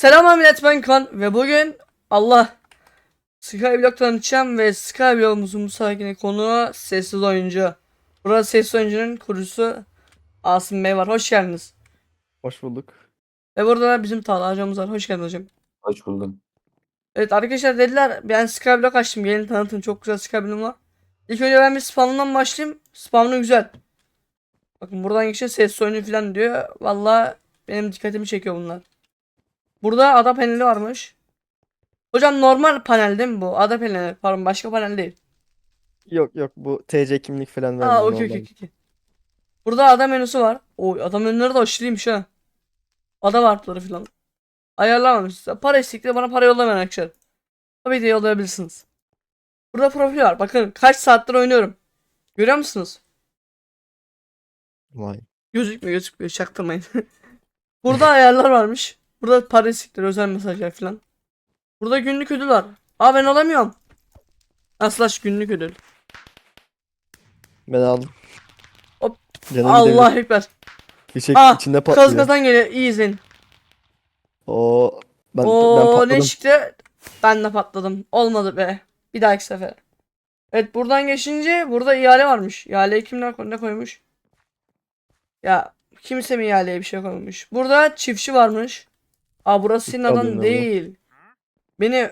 Selam millet ben Kan ve bugün Allah Skyblock tanıtacağım ve Skyblock'umuzun bu sakin konu sessiz oyuncu. Burada sessiz oyuncunun kurucusu Asım Bey var. Hoş geldiniz. Hoş bulduk. Ve burada da bizim Talha hocamız var. Hoş geldin hocam. Hoş buldum. Evet arkadaşlar dediler ben Skyblock açtım. Gelin tanıtın çok güzel Skyblock'um var. İlk önce ben bir spamından başlayayım. Spamlı güzel. Bakın buradan geçen ses oyunu falan diyor. Valla benim dikkatimi çekiyor bunlar. Burada ada paneli varmış. Hocam normal panel değil mi bu? Ada paneli. Pardon başka panel değil. Yok yok bu TC kimlik falan Aa vermiyor okey normal. okey okey. Burada ada menüsü var. Oy ada menüleri de aşırıymış ha. Ada vartları falan. Ayarlamamış. Para istekli bana para yollamayın arkadaşlar. Tabii de yollayabilirsiniz. Burada profil var. Bakın kaç saattir oynuyorum. Görüyor musunuz? Vay. Gözükmüyor gözükmüyor çaktırmayın. Burada ayarlar varmış. Burada para istekleri özel mesajlar falan. Burada günlük ödül var. Aa ben alamıyorum. Aslaş günlük ödül. Ben aldım. Hop. Canım Allah ekber. Fişek Ah, içinde Kaz patlıyor. kazan geliyor. İyi izleyin. Oo ben, ben Oo patladım. ne çıktı? Ben de patladım. Olmadı be. Bir dahaki sefer. Evet buradan geçince burada ihale varmış. İhaleyi kimler ne koymuş? Ya kimse mi ihaleye bir şey koymamış? Burada çiftçi varmış. Aa burası senin Tabii adan lan. değil. Beni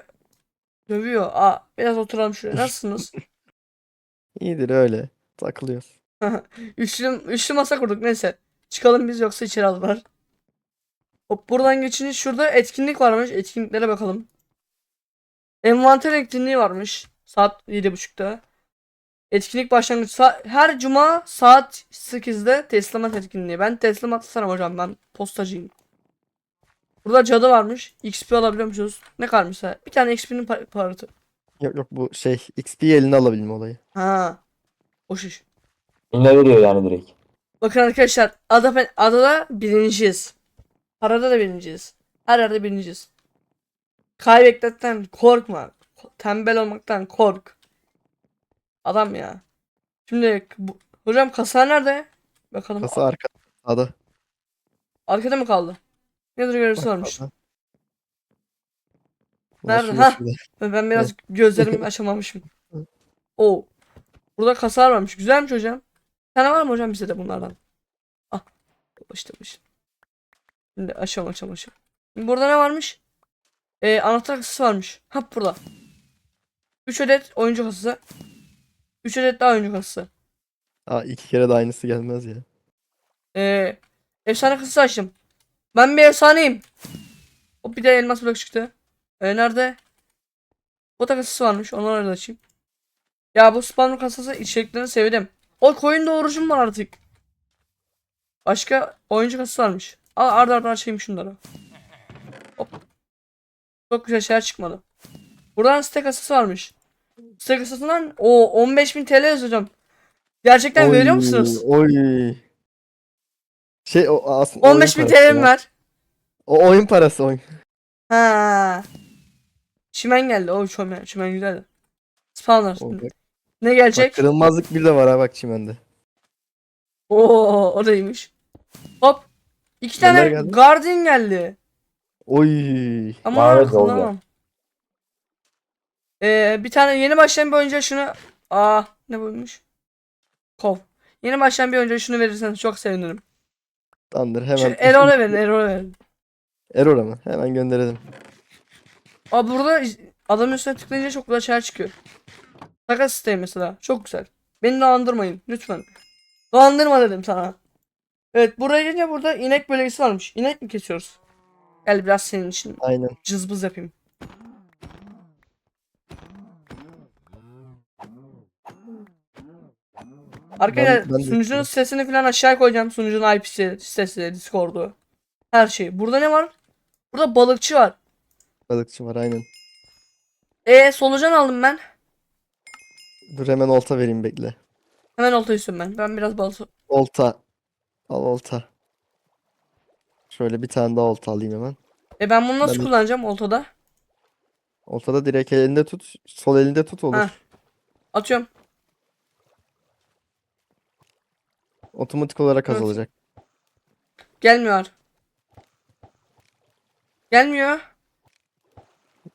dövüyor. Aa biraz oturalım şuraya. Nasılsınız? İyidir öyle. Takılıyoruz. Üçlü, üçlü masa kurduk neyse. Çıkalım biz yoksa içeri alırlar. Hop buradan geçince şurada etkinlik varmış. Etkinliklere bakalım. Envanter etkinliği varmış. Saat 7.30'da. Etkinlik başlangıcı sa- her cuma saat 8'de teslimat etkinliği. Ben teslimat sanırım hocam ben postacıyım. Burada cadı varmış. XP alabiliyormuşuz. Ne kadar mesela? Bir tane XP'nin par- parası. Yok yok bu şey XP eline alabilme olayı. Ha. O şiş. Yine veriyor yani direkt. Bakın arkadaşlar ada, adada birinciyiz. Parada da birinciyiz. Her yerde birinciyiz. Kaybetmekten korkma. Ko- Tembel olmaktan kork. Adam ya. Şimdi bu, hocam kasa nerede? Bakalım. Kasa arka. Ada. Arkada mı kaldı? Nedir görevlisi varmış. Nerede? Ha. Ben biraz gözlerimi açamamışım. Oo. Burada kasalar varmış. Güzelmiş hocam. Tane var mı hocam bize de bunlardan? Ah. İşte. Şimdi açalım açalım. Şimdi burada ne varmış? Ee, anahtar kasası varmış. Ha burada. 3 adet oyuncu kasası. 3 adet daha oyuncu kasası. Aa iki kere de aynısı gelmez ya. Ee, efsane kasası açtım. Ben bir efsaneyim. Hop bir de elmas blok çıktı. Ee, nerede? Bota kasası varmış. Onu orada açayım. Ya bu spawner kasası içeriklerini sevdim. O coin doğurucum var artık. Başka oyuncu kasası varmış. Al arda arda açayım şunları. Hop. Çok güzel şeyler çıkmadı. Buradan site kasası varmış. Site kasasından o 15.000 TL yazacağım. Gerçekten veriyor Oy, musunuz? Oy. Şey o aslında oyun 15.000 parası TL'm ya. var. O oyun parası oyun. Ha. Çimen geldi. O çimen, çimen güzeldi. Spawner. O, bak, Ne gelecek? bak, kırılmazlık bir de var ha bak çimende. Oo, o neymiş? Hop. İki Neler tane geldi? Guardian geldi. Oy. Ama Mavi kullanamam. Ee, bir tane yeni başlayan bir oyuncuya şunu Aa ne buymuş? Kov. Yeni başlayan bir oyuncuya şunu verirseniz çok sevinirim. Tamamdır Şu hemen. Erol'a verin, Erol'a verin. Error'a mı? Hemen gönderelim. Aa burada adamın üstüne tıklayınca çok güzel şeyler çıkıyor. Takas isteği mesela. Çok güzel. Beni dolandırmayın lütfen. Dolandırma dedim sana. Evet buraya gelince burada inek bölgesi varmış. İnek mi kesiyoruz? Gel biraz senin için Aynen. cızbız yapayım. Arkadaşlar Ben- ben de sunucunun istiyorum. sitesini falan aşağı koyacağım. Sunucunun IP'si, sitesi, Discord'u. Her şey. Burada ne var? Burada balıkçı var. Balıkçı var aynen. E solucan aldım ben. Dur hemen olta vereyim bekle. Hemen olta istiyorum ben. Ben biraz balık Olta. Al olta. Şöyle bir tane daha olta alayım hemen. E ben bunu nasıl Ben de- kullanacağım oltada? Oltada direkt elinde tut. Sol elinde tut olur. Ha. Atıyorum. Otomatik olarak Evet. azalacak. Gelmiyor. Gelmiyor.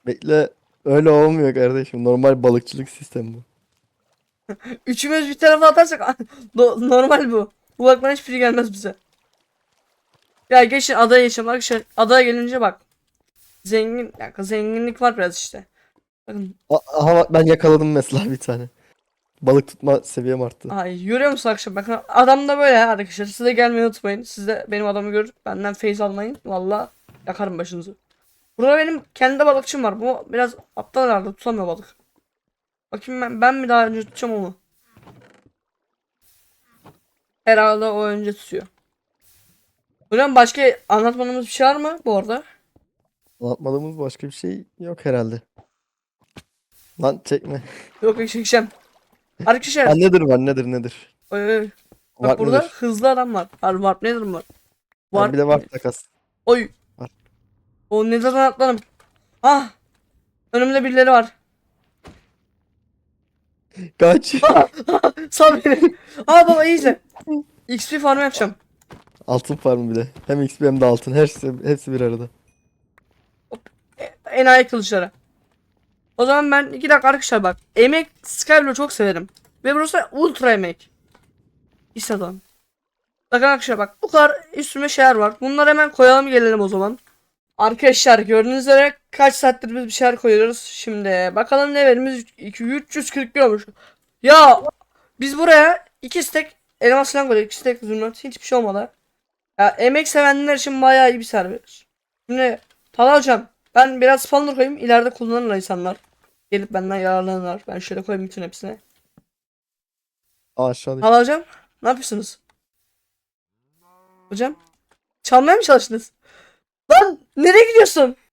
Bekle. Öyle olmuyor kardeşim. Normal balıkçılık sistemi bu. Üçümüz bir tarafa atarsak no- normal bu. Uzaktan hiçbiri gelmez bize. Ya geçin adaya geçelim arkadaşlar. Adaya gelince bak. Zengin, ya zenginlik var biraz işte. Bakın, Aha bak ben yakaladım mesela bir tane. Balık tutma seviyem arttı. ay görüyor musun akşam? Bakın adam da böyle ya arkadaşlar. Siz de gelmeyi unutmayın. Siz de benim adamı görüp benden feyiz almayın. Valla yakarım başınızı. Burada benim kendi balıkçım var. Bu biraz aptal herhalde tutamıyor balık. Bakayım ben, ben mi daha önce tutacağım onu? Herhalde o önce tutuyor. Hocam başka anlatmadığımız bir şey var mı bu arada? Anlatmadığımız başka bir şey yok herhalde. Lan çekme. Yok yok çekeceğim. Arkadaşlar nedir var nedir nedir? oy. bak Var burada nedir? hızlı adam var. Var var nedir var? Var. bir de var takas. Oy. Var. O neden atladım? Ah. Önümde birileri var. Kaç. Sal beni. Aa baba iyice. XP farm yapacağım. Altın farmı bir de. Hem XP hem de altın. Hepsi, hepsi bir arada. Enayi kılıçlara. O zaman ben iki dakika arkadaşlar bak. Emek Skyblock'u çok severim. Ve burası ultra emek. İstedim. Bakın arkadaşlar bak bu kadar üstüme şeyler var. Bunları hemen koyalım gelelim o zaman. Arkadaşlar gördüğünüz üzere kaç saattir biz bir şeyler koyuyoruz. Şimdi bakalım ne verimiz 2 340 olmuş. Ya biz buraya iki stek elmas falan koyduk. iki stek zümrüt hiçbir şey olmadı. Ya emek sevenler için bayağı iyi bir server. Şimdi Talha hocam ben biraz spawner koyayım ileride kullanırlar insanlar. Gelip benden yararlanırlar. Ben şöyle koyayım bütün hepsine. Aşağıda. Talha hocam ne yapıyorsunuz? Hocam çalmaya mı çalıştınız? Lan nereye gidiyorsun?